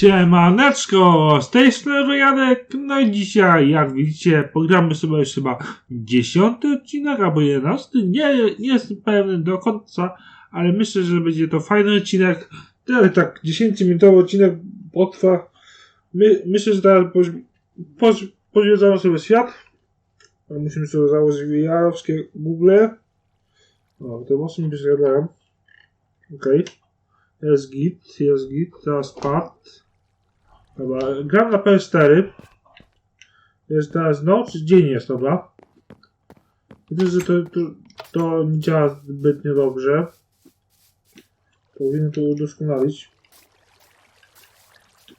Siemaneczko, z tej strony Janek, no i dzisiaj, jak widzicie, pogramy sobie już chyba dziesiąty odcinek, albo jedenasty, nie, nie jestem pewny do końca, ale myślę, że będzie to fajny odcinek, tak, tak 10-minutowy odcinek potrwa, My, myślę, że teraz poś, poś, pozwiedzamy sobie świat, musimy sobie założyć jarowskie Google, o, to mocno mi zjadałem, okej. Jest git, jest git, teraz pad. Dobra, gram na PS4. Jest teraz noc, dzień jest, dobra. Widzę, że to, to, to nie działa zbytnio dobrze. Powinien to udoskonalić.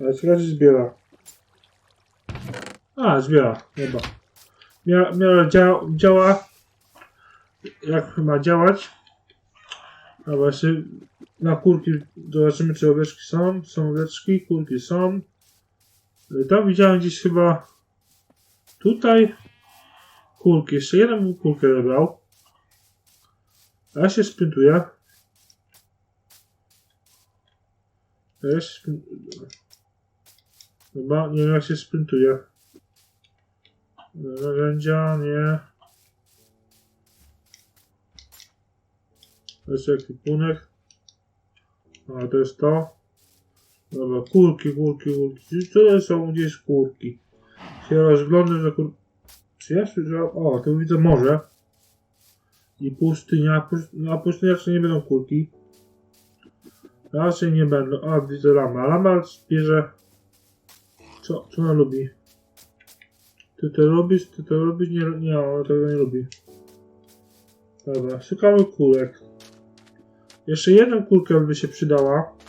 Ale ciekawe, czy zbiera. A, zbiera, dobra. Mia, miara dzia, działa jak ma działać. A właśnie na kurki zobaczymy, czy owieczki są. Są owieczki, kurki są. Y, Tam widziałem gdzieś chyba tutaj kurki. Jeszcze jeden bym kurkę wybrał. A ja się sprintuję. Ja się sprin- Chyba nie wiem jak się sprintuje. Narzędzia, nie. Jeszcze ekwipunek. A to jest to. Dobra, kurki, kurki, kurki. Tutaj są gdzieś kurki. Się rozglądam za kur... Czy ja słyszałem? O, tu widzę morze. I pustynia. Pust... Na pustyni raczej nie będą kurki. Raczej nie będą. A, widzę lama. Lama bierze... Co, co ona lubi? Ty to robisz? Ty to robisz? Nie, nie, ona tego nie lubi. Dobra, szukamy kurek. Jeszcze jedna kulka by się przydała.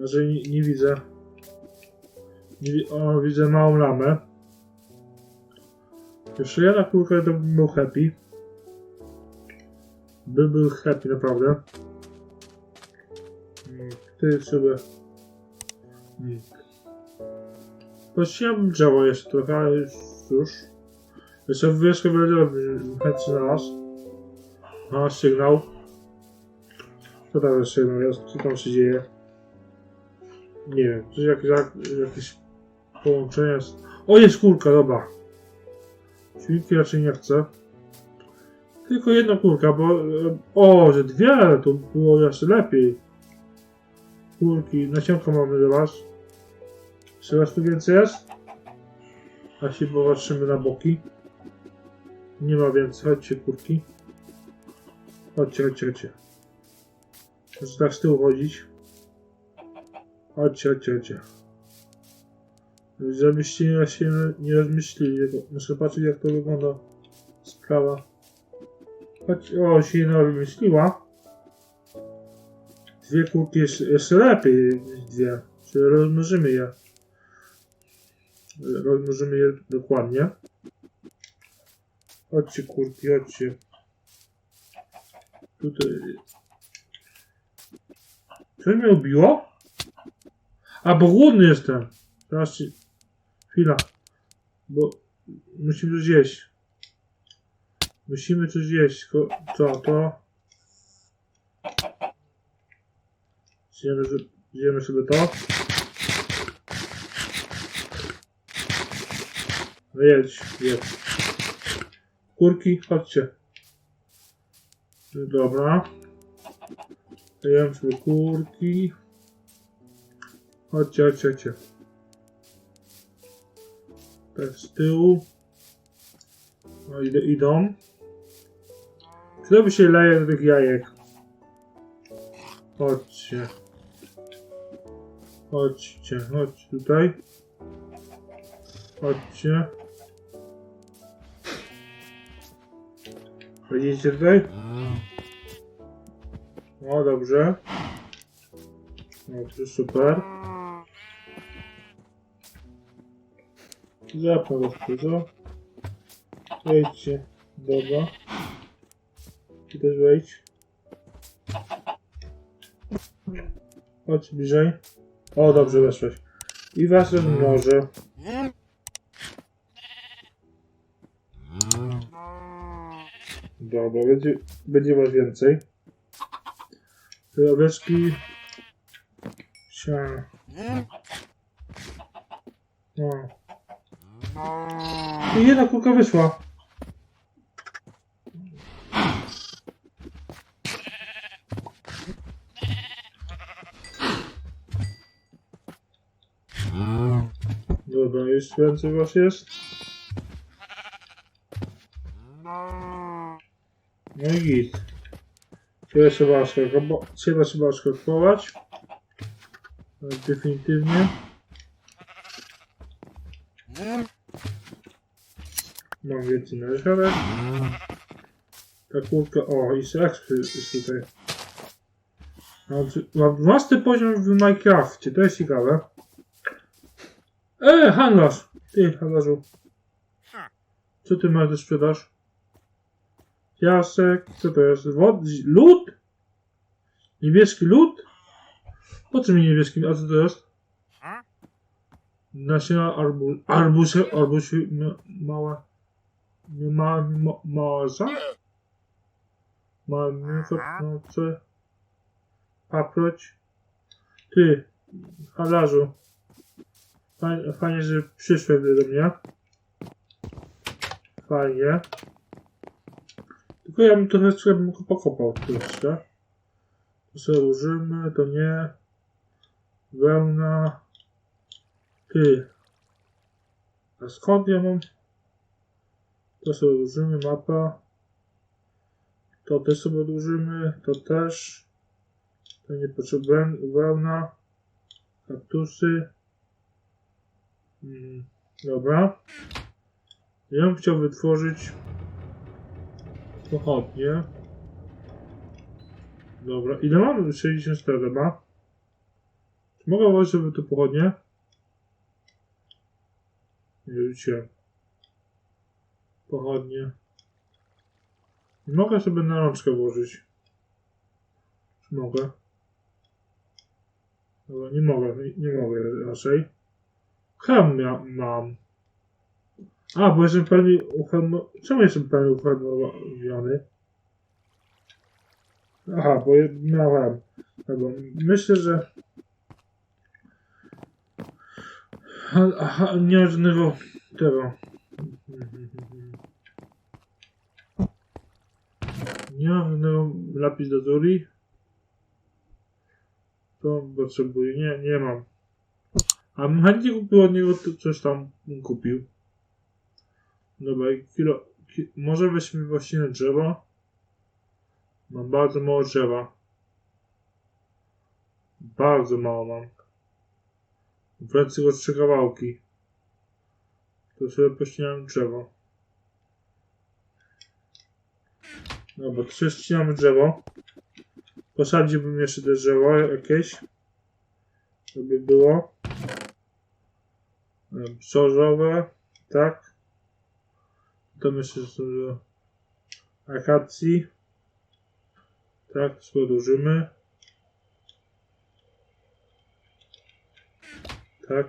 Może nie, nie widzę. Nie, o, widzę małą lamę. Jeszcze jedna kulka to bym był happy. By był happy naprawdę. Ty sobie. Mm. Prosiłem drzewo jeszcze trochę, ale już. Jeszcze wieszkę będę chętnie na nas. A, sygnał. Co tam jeszcze jedno jest? Co tam się dzieje? Nie wiem, coś jakieś, jakieś połączenie jest. O, jest kulka, dobra. Świnki raczej nie chcę. Tylko jedna kulka, bo... e, O, że dwie, to było jeszcze lepiej. Kulki, nasionka mamy was. Czy was tu więcej jest? A się popatrzymy na boki. Nie ma więcej, chodźcie kurki. Chodźcie, chodźcie, chodźcie. Muszę tak z tyłu chodzić. Chodźcie, chodźcie, chodźcie. Żebyście nie, się nie rozmyślili. Muszę patrzeć jak to wygląda sprawa. Chodź, o, się nie rozmyśliła. Dwie jeszcze, jeszcze lepiej niż dwie. Czyli rozmnożymy je. Rozmnożymy je dokładnie. Chodźcie kurki, chodźcie. Tutaj co mnie ubiło? A, bo głodny jestem. Teraz ci... Chwila. Bo musimy coś jeść. Musimy coś jeść. Ko- Co to? Zjemy, zjemy sobie to. No jedź, jedź. Kurki, chodźcie. Dobra. Jem sobie kurki. Chodźcie, chodźcie, chodźcie. Tak z tyłu. No idę, idą. Kto by się leje do tych jajek? Chodźcie. Chodźcie, chodźcie tutaj. Chodźcie. Wejdziecie tutaj? O, dobrze. Dobrze, super. Zapnę was dużo. Wejdźcie. Dobra. Ty też wejdź. Chodź bliżej. O, dobrze weszłeś. I was rozmnożę. Dobra, będzie, będzie was więcej. Te owieczki się O. I jedna kulka wyszła. Dobra, jeszcze więcej was jest. No i git. Tyle trzeba. Trzeba trzeba skakować. Definitywnie. Mam więcej na ziarek. Ta kulka, o, i ekspy jest tutaj. Mam, 12 poziom w Minecrafcie, to jest ciekawe. E, handlarz! Ty, handlarzu. Co ty masz do sprzedaż? Piasek, co to jest? Wod... Lód? Niebieski lód? Po co mi niebieski? A co to jest? Nasiona arbuz... Arbuz... Arbuz... ma- Małe... Ma- Małza? Małe... No, co? Paproć? Ty, handlarzu. Fajnie, fajnie, że przyszłeś do mnie. Fajnie. Tylko ja bym trochę sobie bym pokopał troszkę. To sobie użymy, to nie. Wełna. Ty. A skąd ja mam? To sobie odłożymy, mapa. To też sobie odłożymy, to też. To nie potrzebujemy, wełna. Kaktusy. Mm, dobra. Ja bym chciał wytworzyć pochodnie. Dobra, ile mam? 64 ma. Czy mogę włożyć sobie tu pochodnie? Nie rzuciłem. Pochodnie. Nie mogę sobie na rączkę włożyć. Czy mogę? Dobra, nie mogę, nie, nie mogę raczej. Hem mia- mam. A, bo jestem pewnie uhełm... Czemu jestem pewnie uhełmowiony? Aha, bo miałem. Dobra, myślę, że... Aha, nie mam żadnego tego. Nie mam żadnego lapis lazuli. To potrzebuję. Nie, nie mam. A chętnie kupił od niego coś tam kupił. Dobra, kilo. Ki, może weźmy właśnie drzewo. Mam bardzo mało drzewa. Bardzo mało mam. Wręcz tylko trzy kawałki. To sobie pościnamy drzewo. Dobra, to sobie ścinamy drzewo. Posadziłbym jeszcze te drzewo jakieś. Żeby było. Brzozowe, tak. To myślę, że do akacji. Tak, podłużymy. Tak.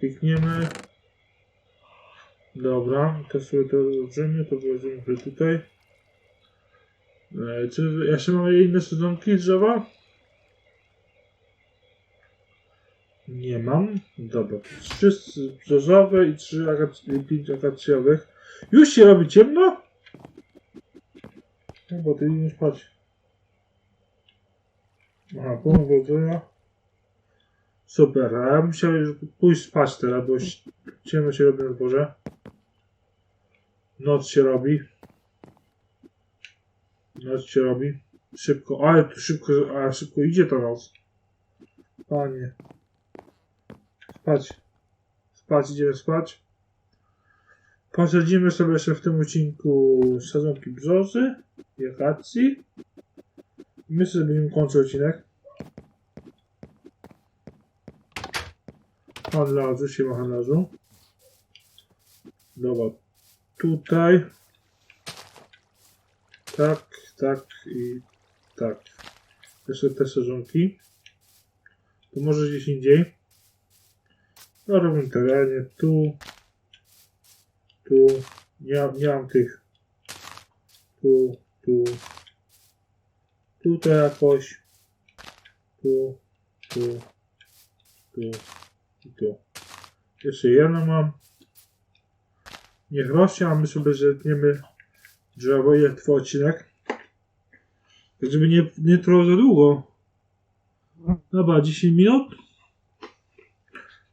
Pikniemy. Dobra, to sobie to odłożymy, to włożymy sobie tutaj. E, czy jeszcze mamy inne sezonki drzewa? Nie mam. Dobra, trzy brzozowe i trzy akac- i pięć akacjowych. Już się robi ciemno? No bo ty nie spać. Aha, powodzenia. Super, a ja musiałem już pójść spać teraz, bo ciemno się robi na dworze. Noc się robi. Noc się robi. Szybko, ale tu szybko, a szybko idzie ta noc. Panie. Spać. Spać, idziemy spać. Posadzimy sobie jeszcze w tym odcinku sadzonki brzozy i akacji. Myślę, że będziemy kończyć odcinek. Handlarzu, siema handlarzu. Dobra. Tutaj. Tak, tak i tak. Jeszcze te sezonki. To może gdzieś indziej. Na równym terenie. Tu. Tu. Nie, nie mam tych. Tu, tu. Tutaj jakoś. Tu. tu, tu i tu. Jeszcze jedno mam. Niech rośnie, a my sobie zetniemy drzewo. Ile trwa odcinek? Tak, żeby nie, nie trwało za długo. Dobra, 10 minut.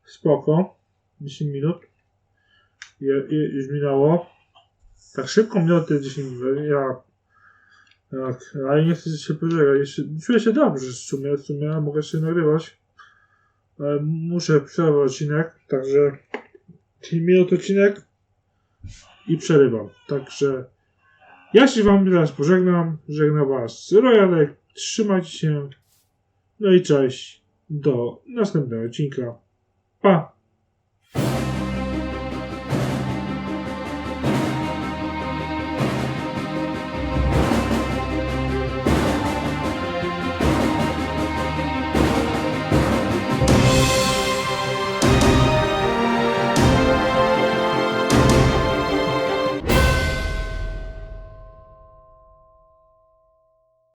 Spoko. 10 minut. Je, je, już minęło. Tak szybko minęło te 10 minut. Ja. Tak, ale nie chcę się pożegać. Jeszcze, czuję się dobrze w sumie, w sumie mogę się nagrywać. Ale muszę przerwać odcinek, także 10 minut odcinek i przerywam. Także ja się wam teraz pożegnam. Żegnam was Rojanek. Trzymajcie się. No i cześć. Do następnego odcinka. Pa!